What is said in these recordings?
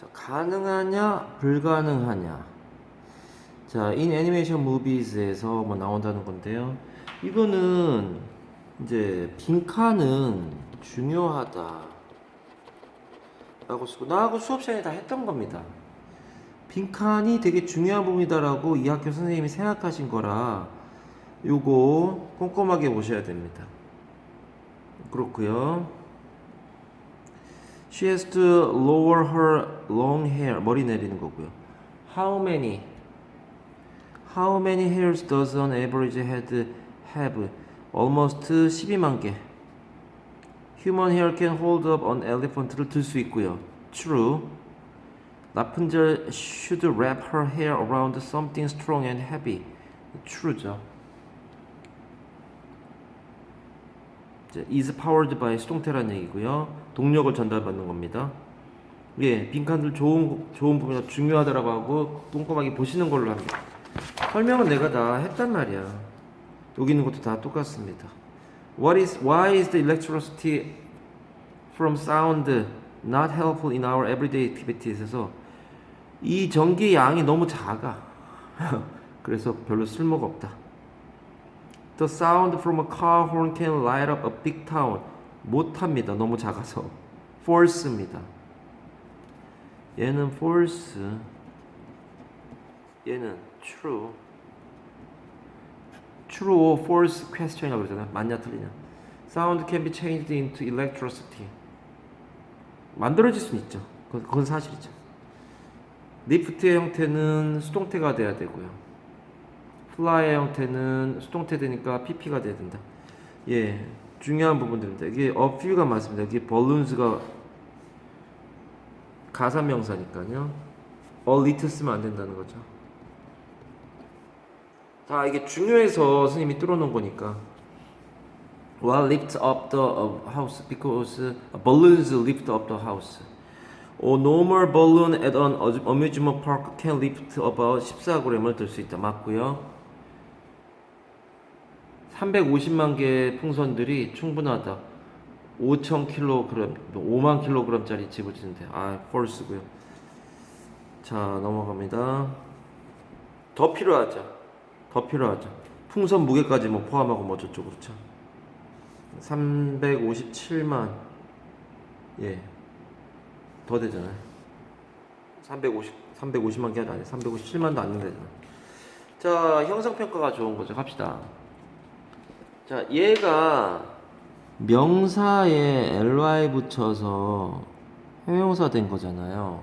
자, 가능하냐, 불가능하냐. 자, in animation movies에서 뭐 나온다는 건데요. 이거는 이제 빈칸은 중요하다. 라고 쓰고 나하고 수업 시간에 다 했던 겁니다. 빈칸이 되게 중요한 부분이다라고 이 학교 선생님이 생각하신 거라 요거 꼼꼼하게 보셔야 됩니다. 그렇고요. She has to lower her long hair. 머리 내리는 거고요. How many? How many hairs does an average head have? Almost 12만 개. Human hair can hold up an elephant를 들 수 있고요. True. 라푼젤 should wrap her hair around something strong and heavy. True죠. Is powered by 수동태라는 얘기고요. 동력을 전달받는 겁니다. 예, 빈칸들 좋은 좋은 부분이 중요하다라고 하고 꼼꼼하게 보시는 걸로 합니다. 설명은 내가 다 했단 말이야. 여기 있는 것도 다 똑같습니다. What is why is the electricity from sound not helpful in our everyday activities에서 이 전기 양이 너무 작아. 그래서 별로 쓸모가 없다. The sound from a car horn can light up a big town. 못합니다. 너무 작아서. False입니다. 얘는 false. 얘는 true. True or false question이라고 그러잖아요. 맞냐 틀리냐. Sound can be changed into electricity. 만들어질 수는 있죠. 그건, 그건 사실이죠. 리프트의 형태는 수동태가 돼야 되고요. 플라이의 형태는 수동태 되니까 pp가 돼야 된다. 예, 중요한 부분들입니다. 이게 few가 맞습니다. 이게 balloons가 가사명사니까요. little 쓰면 안 된다는 거죠. 다 이게 중요해서 스님이 뚫어놓은 거니까. While lift up the uh, house because balloons lift up the house. A normal balloon at an amusement park can lift about 14g을 들 수 있다. 맞고요. 350만 개의 풍선들이 충분하다. 5,000kg, 5만 kg짜리 집을 짓는데 아, 펄스고요. 자, 넘어갑니다. 더 필요하죠. 더 필요하죠. 풍선 무게까지 뭐 포함하고 뭐 저쪽 그렇죠. 357만 예. 더 되잖아요. 350 350만 개가 아니에요. 357만도 안 되잖아. 자, 형성 평가가 좋은 거죠. 갑시다. 자, 얘가 명사에 ly 붙여서 형용사 된 거잖아요.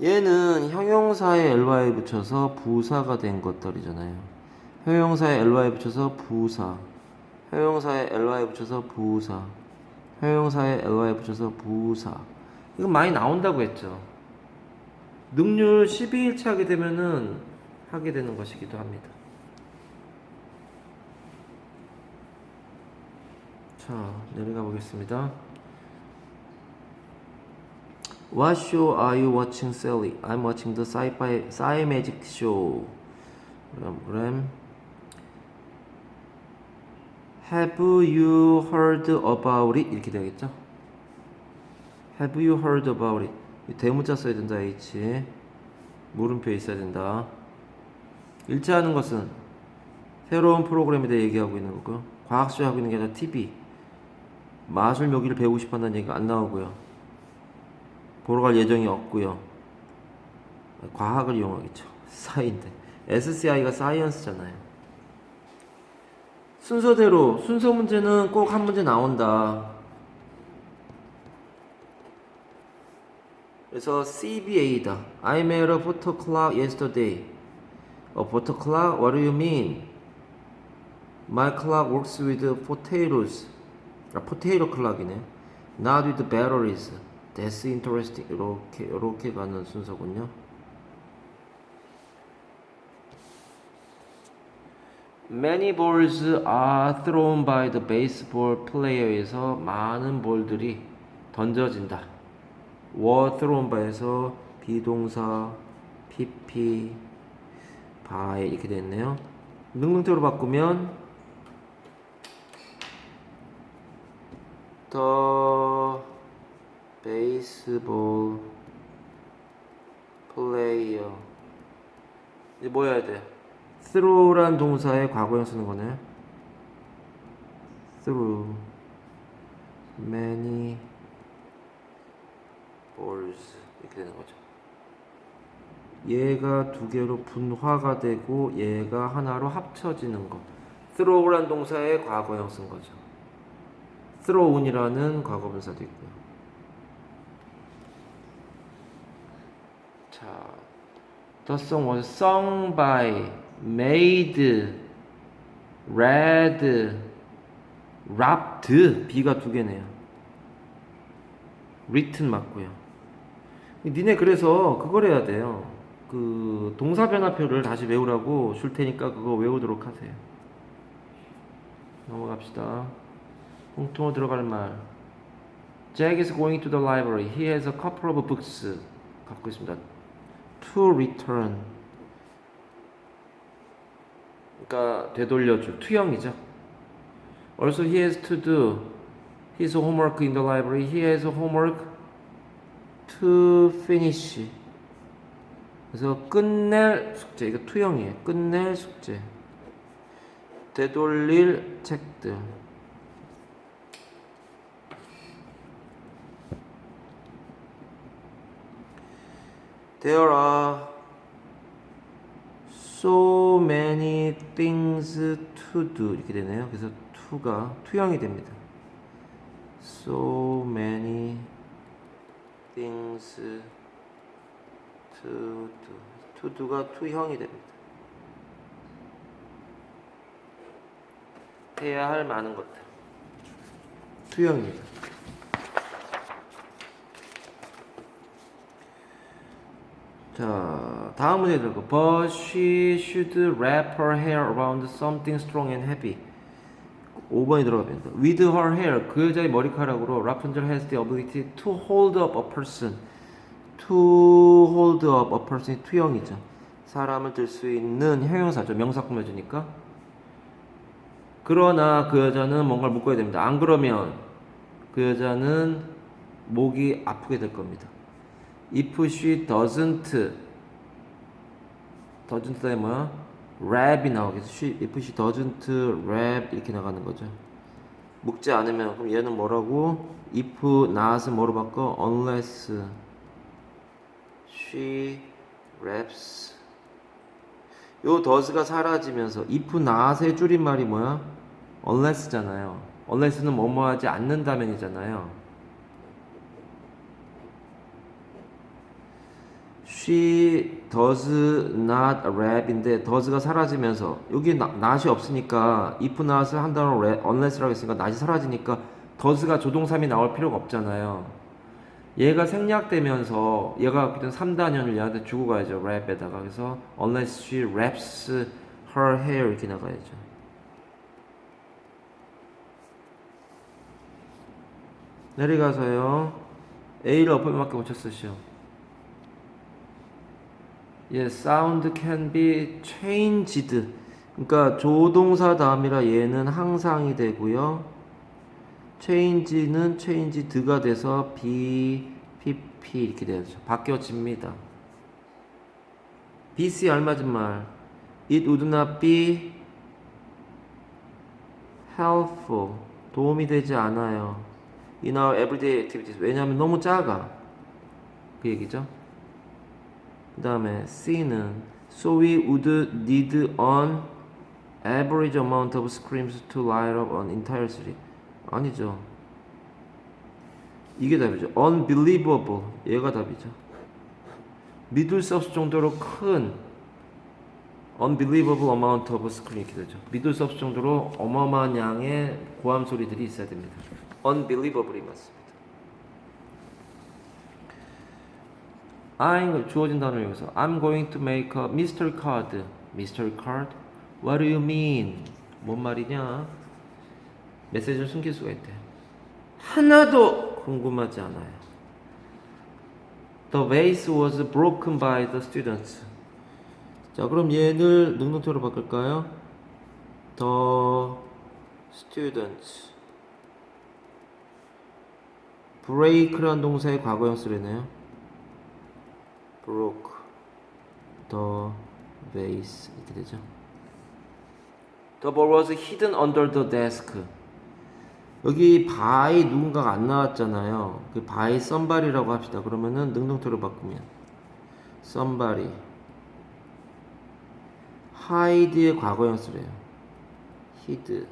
얘는 형용사에 ly 붙여서 부사가 된 것들이잖아요. 형용사에 ly 붙여서 부사. 형용사에 ly 붙여서 부사. 형용사에 ly 붙여서 부사. 이거 많이 나온다고 했죠. 능률 12일치 하게 되면은 하게 되는 것이기도 합니다. 자, 내려가 보겠습니다. What show are you watching, Sally? I'm watching the sci-fi sci magic show. 그럼, 그럼 Have you heard about it? 이렇게 되겠죠? Have you heard about it? 이 대문자 써야 된다, H. 물음표 있어야 된다. 일치하는 것은 새로운 프로그램에 대해 얘기하고 있는 거고요. 과학수에 하고 있는 게 아니라 TV. 마술 묘기를 배우고 싶어 한다는 얘기가 안 나오고요. 보러 갈 예정이 없고요. 과학을 이용하겠죠. 사이인데. SCI가 사이언스잖아요. 순서대로 순서 문제는 꼭 한 문제 나온다. 그래서 CBA다. I made a clock yesterday. A clock? What do you mean? My clock works with potatoes. 아, potato clock이네. Not with batteries. That's interesting. 이렇게 이렇게 가는 순서군요. Many balls are thrown by the baseball player에서 많은 볼들이 던져진다. were thrown by에서 비동사 pp by 이렇게 됐네요. 능동태로 바꾸면 the 베이스볼 플레이어 이제 뭐 해야 돼? throw란 동사의 과거형 쓰는 거네. through many balls 이렇게 되는 거죠. 얘가 두 개로 분화가 되고 얘가 하나로 합쳐지는 거. throw란 동사의 과거형 쓴 거죠. Thrown이라는 과거분사도 있고요. 자, the song was sung by, made, read, rapped. B가 두 개네요. written 맞고요. 니네 그래서 그걸 해야 돼요. 그 동사 변화표를 다시 외우라고 줄 테니까 그거 외우도록 하세요. 넘어갑시다. 공통어 들어갈 말. Jack is going to the library. He has a couple of books. 갖고 있습니다. To return. 그러니까 되돌려줄 투형이죠. Also, he has to do his homework in the library. He has homework to finish. 그래서 끝낼 숙제. 이거 투형이에요. 끝낼 숙제. 되돌릴 책들. There are so many things to do 이렇게 되네요. 그래서 to가 투형이 됩니다. So many things to do. to do가 투형이 됩니다. 해야 할 많은 것들. 투형입니다. 자, 다음 문제 들고 But she should wrap her hair around something strong and heavy. 5번이 들어갑니다. With her hair, 그 여자의 머리카락으로 Rapunzel has the ability to hold up a person. To hold up a person, 투형이죠. 사람을 들 수 있는 형용사죠. 명사 꾸며주니까. 그러나 그 여자는 뭔가를 묶어야 됩니다. 안 그러면 그 여자는 목이 아프게 될 겁니다. If she doesn't doesn't에 뭐야? rap이 나오겠어. She, if she doesn't rap 이렇게 나가는 거죠. 묶지 않으면 그럼 얘는 뭐라고? if not을 뭐로 바꿔? unless she raps 요 does가 사라지면서 if not의 줄임말이 뭐야? unless잖아요. unless는 뭐뭐 하지 않는다면이잖아요. She does not rap인데 does가 사라지면서 여기 나, not이 없으니까 if not을 한 rap, unless라고 했으니까 not이 사라지니까 does가 조동사이 나올 필요가 없잖아요. 얘가 생략되면서 얘가 그때 3단연을 얘한테 주고 가야죠. rap에다가 그래서 unless she wraps her hair 이렇게 나가야죠. 내려가서요. A를 어플밖에 못 쳤어 시험. 예, sound can be changed. 그러니까 조동사 다음이라 얘는 항상이 되고요. change는 changed가 돼서 be, pp 이렇게 되죠. 바뀌어집니다. BC 알맞은 말. It would not be helpful. 도움이 되지 않아요. In our everyday activities. 왜냐하면 너무 작아. 그 얘기죠. 그 다음에 C는 So we would need an average amount of screams to light up an entire city. 아니죠. 이게 답이죠. Unbelievable. 얘가 답이죠. 믿을 수 없을 정도로 큰 unbelievable amount of scream 이렇게 되죠. 믿을 수 없을 정도로 어마어마한 양의 고함 소리들이 있어야 됩니다. unbelievable이 맞습니다. I'm 주어진 단어 여기서 I'm going to make a mystery card. mystery card? What do you mean? 뭔 말이냐? 메시지를 숨길 수가 있대. 하나도 궁금하지 않아요. The vase was broken by the students. 자, 그럼 얘를 능동태로 바꿀까요? The students break라는 동사의 과거형 쓰레네요. Broke the vase 이렇게 되죠. The ball was hidden under the desk. 여기 by 누군가가 안 나왔잖아요. 그 by somebody라고 합시다. 그러면은 능동태로 바꾸면 somebody hide의 과거형 쓰래요. hid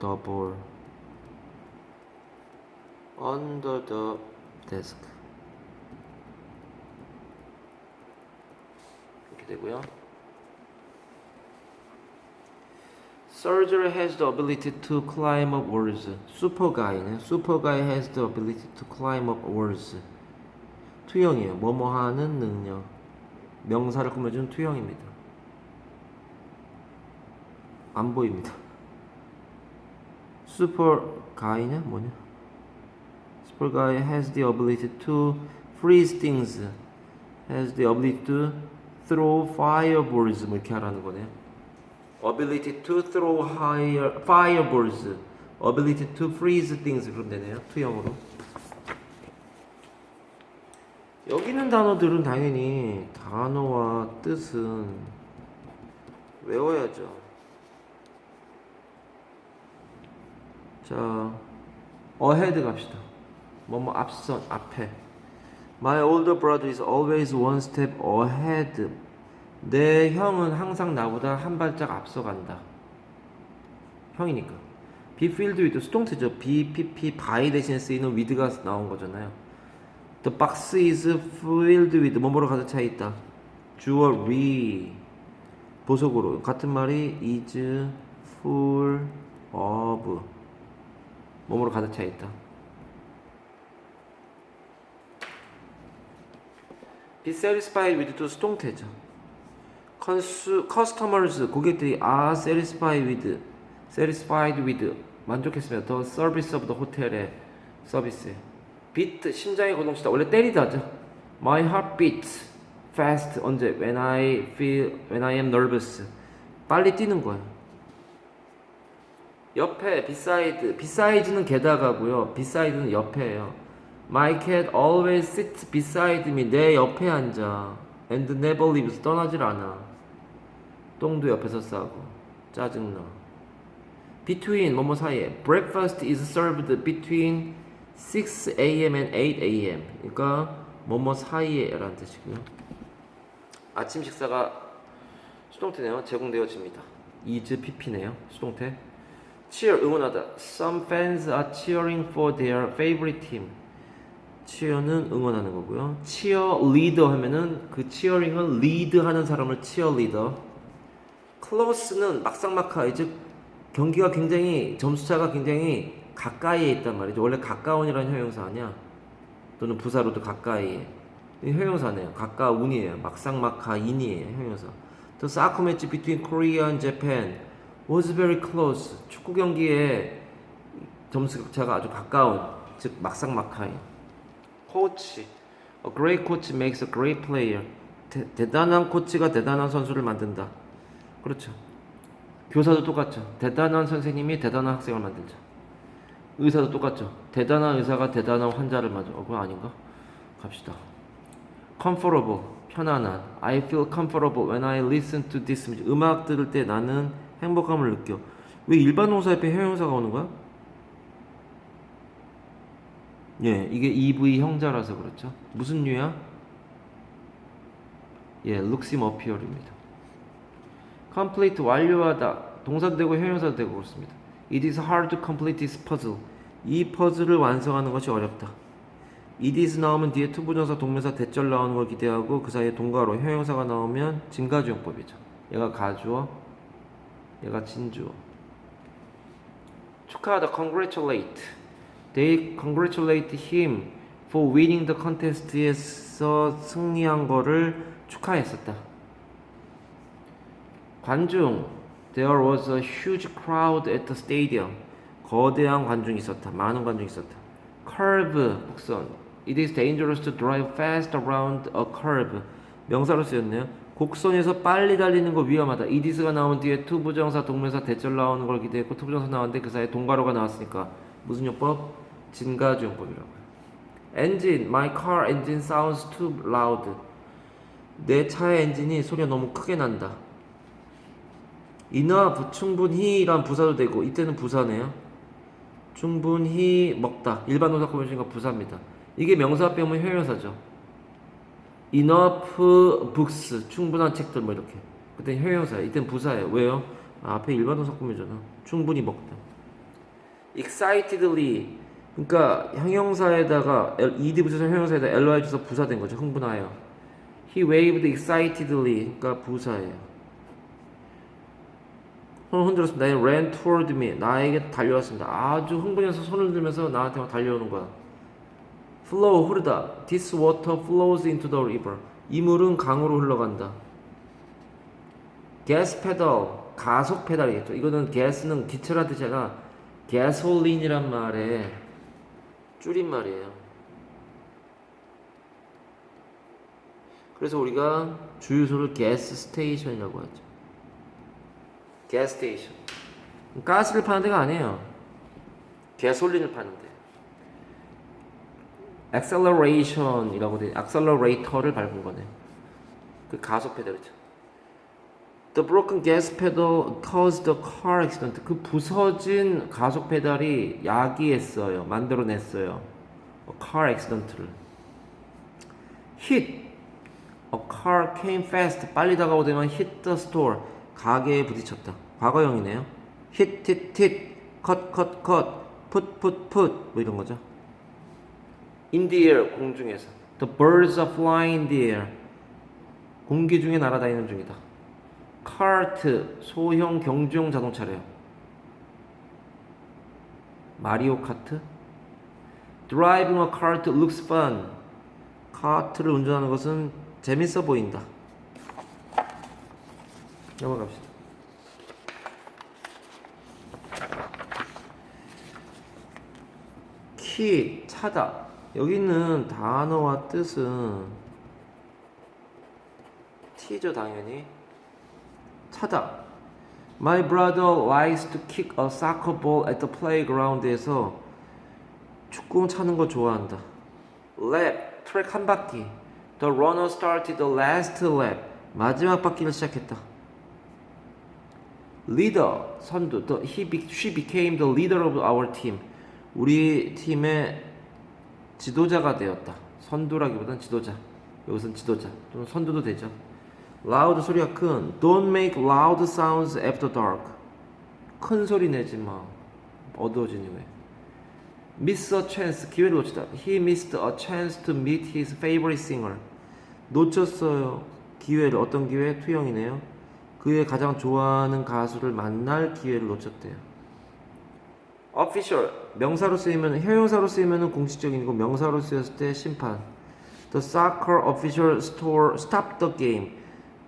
the ball under the desk 이렇게 되고요. Surgery has the ability to climb up walls. Super guy는 super guy has the ability to climb up walls. 투영이에요. 뭐뭐 하는 능력. 명사를 꾸며주는 투영입니다. 안 보입니다. Super guy냐 뭐냐? Super guy has the ability to freeze things. Has the ability to throw fireballs. 뭐 이렇게 하라는 거네요. ability to throw higher fireballs, ability to freeze things 그럼 되네요. 투영으로. 여기 있는 단어들은 당연히 단어와 뜻은 외워야죠. 자, ahead 갑시다. 뭐뭐 앞선 앞에. My older brother is always one step ahead. 내 형은 항상 나보다 한 발짝 앞서간다. 형이니까. be filled with 수동태죠. be, pp, by 대신에 쓰이는 with가 나온 거잖아요. The box is filled with 뭐뭐로 가득 차 있다. jewelry 보석으로 같은 말이 is full of 뭐뭐로 가득 차 있다. Be satisfied with도 수동태죠. 컨수, customers 고객들이 are satisfied with satisfied with 만족했으면 the service of the 호텔의 서비스 beat 심장이 거동치다 원래 때리다죠 my heart beats fast 언제 when I feel when I am nervous 빨리 뛰는 거예요 옆에 beside beside는 게다가고요 beside는 옆에예요 my cat always sits beside me 내 옆에 앉아 and never leaves 떠나질 않아 똥도 옆에서 싸고 짜증나. Between 뭐뭐 사이에 breakfast is served between 6 a.m. and 8 a.m. 그러니까 뭐뭐 사이에라는 뜻이고요. 아침 식사가 수동태네요. 제공되어집니다. is pp네요. 수동태. cheer 응원하다. Some fans are cheering for their favorite team. Cheer는 응원하는 거고요. cheerleader 하면은 그 cheering을 lead하는 사람을 cheerleader. 클로스는 막상막하 즉 경기가 굉장히 점수차가 굉장히 가까이에 있단 말이죠. 원래 가까운이라는 형용사 아니야? 또는 부사로도 가까이에 이 형용사네요. 가까운이에요. 막상막하 인이에요. 형용사. The soccer match between Korea and Japan was very close. 축구 경기에 점수 차가 아주 가까운 즉 막상막하인. A great coach makes a great player. 대, 대단한 코치가 대단한 선수를 만든다. 그렇죠. 교사도 똑같죠. 대단한 선생님이 대단한 학생을 만들죠. 의사도 똑같죠. 대단한 의사가 대단한 환자를 맞아. 어, 그거 아닌가? 갑시다. comfortable, 편안한. I feel comfortable when I listen to this. 음악 들을 때 나는 행복감을 느껴. 왜 일반 동사 옆에 형용사가 오는 거야? 예, 이게 EV 형자라서 그렇죠. 무슨 류야? 예, appear입니다. complete 완료하다 동사도 되고 형용사도 되고 그렇습니다. It is hard to complete this puzzle. 이 퍼즐을 완성하는 것이 어렵다. It is 나오면 뒤에 투부정사 동명사 대절 나오는 걸 기대하고 그 사이에 동가로 형용사가 나오면 진가주용법이죠. 얘가 가주어, 얘가 진주어. 축하하다 congratulate. They congratulate him for winning the contest에서 승리한 거를 축하했었다. 관중 There was a huge crowd at the stadium. 거대한 관중이 있었다. 많은 관중이 있었다. Curve 곡선 It is dangerous to drive fast around a curve. 명사로 쓰였네요. 곡선에서 빨리 달리는 거 위험하다. is가 나온 뒤에 투부정사, 동명사, 대절 나오는 걸 기대했고 투부정사 나왔는데 그 사이에 동가로가 나왔으니까 무슨 요법? 진가주용법이라고요. engine, my car engine sounds too loud. 내 차의 엔진이 소리가 너무 크게 난다. enough, 충분히란 부사도 되고 이때는 부사네요. 충분히 먹다. 일반 동사 꾸며주니까 부사입니다. 이게 명사 빼면 형용사죠. enough books, 충분한 책들 뭐 이렇게. 그때 형용사예요. 이때는 부사예요. 왜요? 아, 앞에 일반 동사 꾸며잖아. 충분히 먹다. excitedly 그러니까 형용사에다가 ed 붙여서 형용사에다 ly 줘서 부사된 거죠. 흥분하여. He waved excitedly. 그러니까 부사예요. 손을 흔들었습니다. They ran toward me. 나에게 달려왔습니다. 아주 흥분해서 손을 들면서 나한테 막 달려오는 거야. flow 흐르다. This water flows into the river. 이 물은 강으로 흘러간다. gas pedal 가속 페달이겠죠. 이거는 gas는 기체란 뜻이 아니라 gasoline이란 말의 줄임말이에요. 그래서 우리가 주유소를 gas station이라고 하죠. gas station. 가스를 파는 데가 아니에요. 가솔린을 파는데. acceleration이라고 돼. accelerator를 밟은 거네. 그 가속 페달이죠. The broken gas pedal caused the car accident. 그 부서진 가속 페달이 야기했어요. 만들어냈어요. car accident를. hit. A car came fast. 빨리 다가오더만 hit the store. 가게에 부딪혔다. 과거형이네요. hit, hit, hit. cut, cut, cut. put, put, put. 뭐 이런 거죠. in the air. 공중에서. The birds are flying in the air. 공기 중에 날아다니는 중이다. 카트 소형 경주용 자동차래요. 마리오 카트? Driving a cart looks fun. 카트를 운전하는 것은 재밌어 보인다. 넘어갑시다. 키 차다. 여기 있는 단어와 뜻은 T죠 당연히. 차다. My brother likes to kick a soccer ball at the playground에서 축구 차는 거 좋아한다. Lap, 트랙 한 바퀴. The runner started the last lap. 마지막 바퀴를 시작했다. Leader, 선두. The, he be, she became the leader of our team. 우리 팀의 지도자가 되었다. 선두라기보단 지도자. 여기선 지도자 또는 선두도 되죠. Loud 소리가 큰 don't make loud sounds after dark 큰 소리 내지 마 어두워진 이후에 miss a chance 기회를 놓치다 he missed a chance to meet his favorite singer 놓쳤어요 기회를 어떤 기회 투영이네요 그의 가장 좋아하는 가수를 만날 기회를 놓쳤대요 official 명사로 쓰이면 형용사로 쓰이면 공식적인 거 명사로 쓰였을 때 심판 the soccer official store stopped the game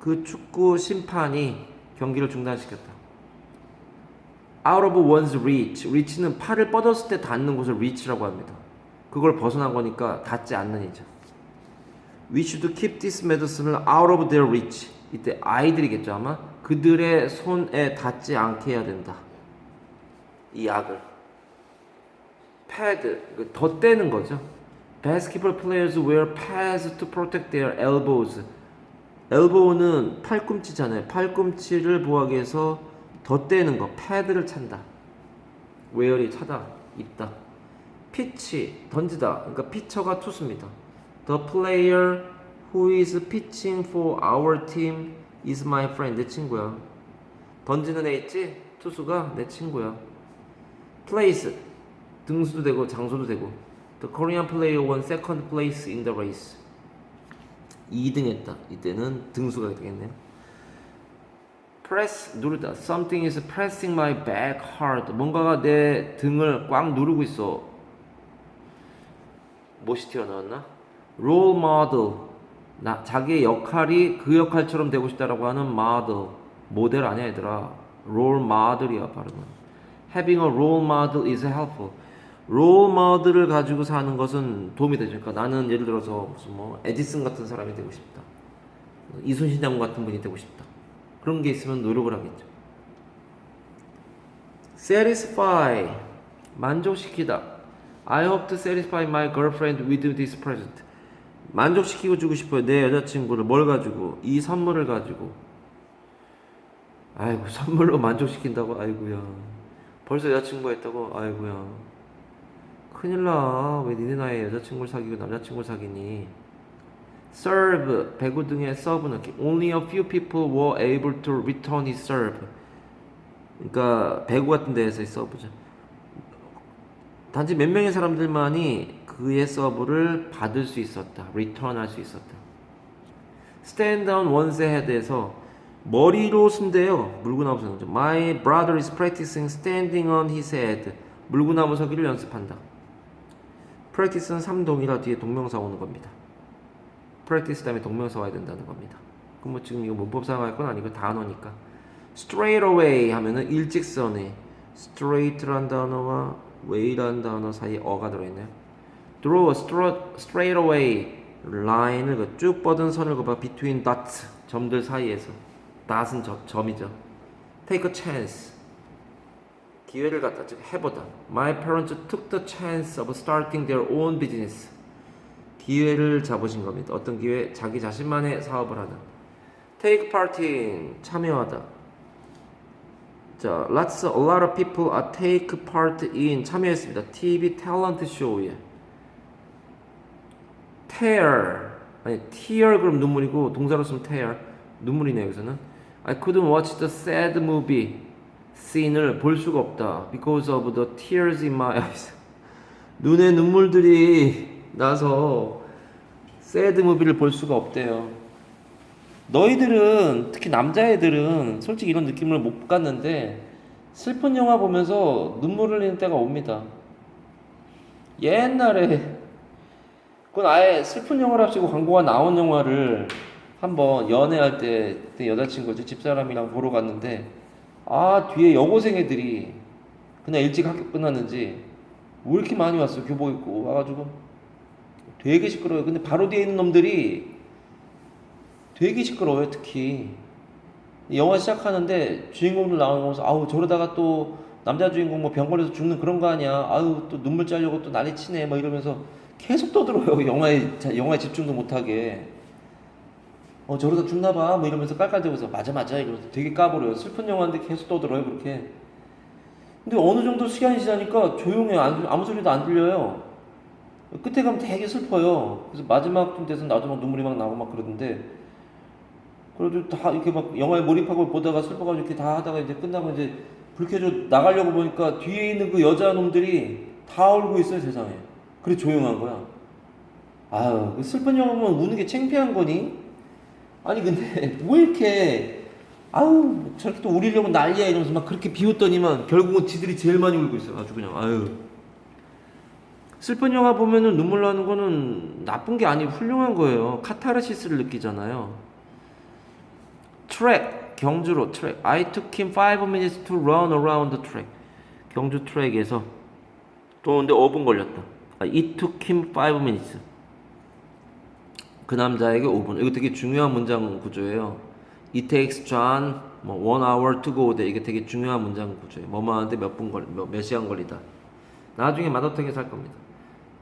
그 축구 심판이 경기를 중단시켰다. Out of one's reach. reach는 팔을 뻗었을 때 닿는 곳을 reach라고 합니다. 그걸 벗어난 거니까 닿지 않는 이죠. We should keep this medicine을 out of their reach. 이때 아이들이겠죠 아마. 그들의 손에 닿지 않게 해야 된다. 이 약을. pad, 덧대는 거죠. Basketball players wear pads to protect their elbows. 엘보우는 팔꿈치잖아요. 팔꿈치를 보호하기 위해서 덧대는 거, 패드를 찬다. 웨어리 차다, 입다. 피치, 던지다. 그러니까 피처가 투수입니다. The player who is pitching for our team is my friend. 내 친구야. 던지는 애 있지? 투수가 내 친구야. Place, 등수도 되고 장소도 되고. The Korean player won second place in the race. 2등 했다. 이때는 등수가 되겠네요. press 누르다. Something is pressing my back hard. 뭔가가 내 등을 꽉 누르고 있어. 못이 튀어나왔나? role model. 나 자기의 역할이 그 역할처럼 되고 싶다라고 하는 model. 모델 아니야 얘들아. role model이야 발음은. having a role model is helpful. 롤 모델을 가지고 사는 것은 도움이 되죠. 그러니까 나는 예를 들어서 무슨 뭐 에디슨 같은 사람이 되고 싶다. 이순신 장군 같은 분이 되고 싶다. 그런 게 있으면 노력을 하겠죠. satisfy 만족시키다. I hope to satisfy my girlfriend with this present. 만족시키고 주고 싶어요. 내 여자친구를 뭘 가지고 이 선물을 가지고. 아이고 선물로 만족시킨다고 아이고야. 벌써 여자친구가 있다고 아이고야. 큰일 나. 왜 니네 나이에 여자친구를 사귀고 남자친구를 사귀니? serve 배구 등의 serve는 only a few people were able to return his serve. 그러니까 배구 같은 데에서의 서브죠. 단지 몇 명의 사람들만이 그의 서브를 받을 수 있었다. 리턴할 수 있었다. stand on one's head에서 머리로 쓴대요. 물구나무 거죠. My brother is practicing standing on his head. 물구나무 서기를 연습한다. Practice는 삼동이라 뒤에 동명사 오는 겁니다. practice 다음에 동명사 와야 된다는 겁니다. 그럼 뭐 지금 이거 문법상 할 건 아니고 단어니까. straight away 하면은 일직선에 straight란 단어와 way란 단어 사이에 어가 들어있네요. draw straight away line을 그쭉 뻗은 선을 그봐 between dots 점들 사이에서 dot은 저- 점이죠. take a chance 기회를 갖다 즉 해보다. My parents took the chance of starting their own business. 기회를 잡으신 겁니다. 어떤 기회? 자기 자신만의 사업을 하는. Take part in 참여하다. 자, lots a lot of people are take part in 참여했습니다. TV 탤런트 쇼에. tear 아니 tear 그럼 눈물이고 동사로 쓰면 tear 눈물이네요 여기서는. I couldn't watch the sad movie scene을 볼 수가 없다 because of the tears in my eyes. 눈에 눈물들이 나서 새드 무비를 볼 수가 없대요. 너희들은 특히 남자애들은 솔직히 이런 느낌을 못 갖는데 슬픈 영화 보면서 눈물 흘리는 때가 옵니다. 옛날에 그건 아예 슬픈 영화랍시고 광고가 나온 영화를 한번 연애할 때 그때 여자친구지 집사람이랑 보러 갔는데 아 뒤에 여고생 애들이 그냥 일찍 학교 끝났는지 왜 이렇게 많이 왔어 교복 입고 와가지고 되게 시끄러워요. 근데 바로 뒤에 있는 놈들이 되게 시끄러워요, 특히. 영화 시작하는데 주인공들 나오는 거 보면서 아우 저러다가 또 남자 주인공 뭐 병 걸려서 죽는 그런 거 아니야. 아우 또 눈물 짜려고 또 난리 치네. 막 이러면서 계속 떠들어요. 영화에 자- 영화에 집중도 못하게. 어 저러다 죽나 봐. 뭐 이러면서 깔깔대면서 맞아 맞아 이러면서 되게 까불어요. 슬픈 영화인데 계속 떠들어요 그렇게. 근데 어느 정도 시간이 지나니까 조용해. 안- 아무 소리도 안 들려요. 끝에 가면 되게 슬퍼요. 그래서 마지막쯤 돼서 나도 막 눈물이 막 나고 막 그러던데 그래도 다 이렇게 막 영화에 몰입하고 보다가 슬퍼가지고 이렇게 다 하다가 이제 끝나고 이제 불 켜져 나가려고 보니까 뒤에 있는 그 여자 놈들이 다 울고 있어요 세상에. 그래 조용한 거야. 아유 그 슬픈 영화 보면 우는 게 창피한 거니? 아니 근데 왜 이렇게 아유 저렇게 또 우리려고 난리야 이러면서 막 그렇게 비웃더니만 결국은 지들이 제일 많이 울고 있어 아주 그냥 아유. 슬픈 영화 보면은 눈물 나는 거는 나쁜 게 아니고 훌륭한 거예요. 카타르시스를 느끼잖아요. 트랙 경주로 트랙. I took him five minutes to run around the track. 경주 트랙에서 또 근데 5분 걸렸다. 아, It took him five minutes. 그 남자에게 5분. 이거 되게 중요한 문장 구조예요. It takes John 뭐 one hour to go there. 이게 되게 중요한 문장 구조예요. 뭐뭐 하는데 몇 분 걸, 몇, 몇 시간 걸리다. 나중에 마더텍에서 할 겁니다.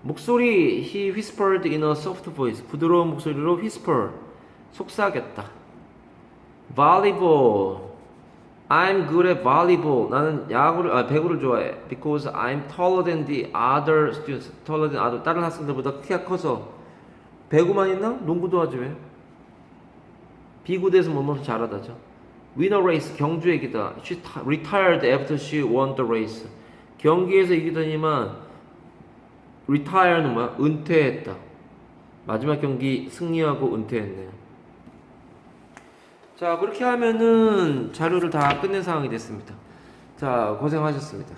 목소리 he whispered in a soft voice 부드러운 목소리로 whisper 속삭였다. volleyball I'm good at volleyball 나는 야구를 아 배구를 좋아해 because I'm taller than the other students taller than other 다른 학생들보다 키가 커서 배구만 있나 농구도 하지 왜 비구대에서 뭐뭐 잘하다죠 win a race 경주에 이기다 she retired after she won the race 경기에서 이기더니만 retire는 뭐야? 은퇴했다. 마지막 경기 승리하고 은퇴했네요. 자, 그렇게 하면은 자료를 다 끝낸 상황이 됐습니다. 자, 고생하셨습니다.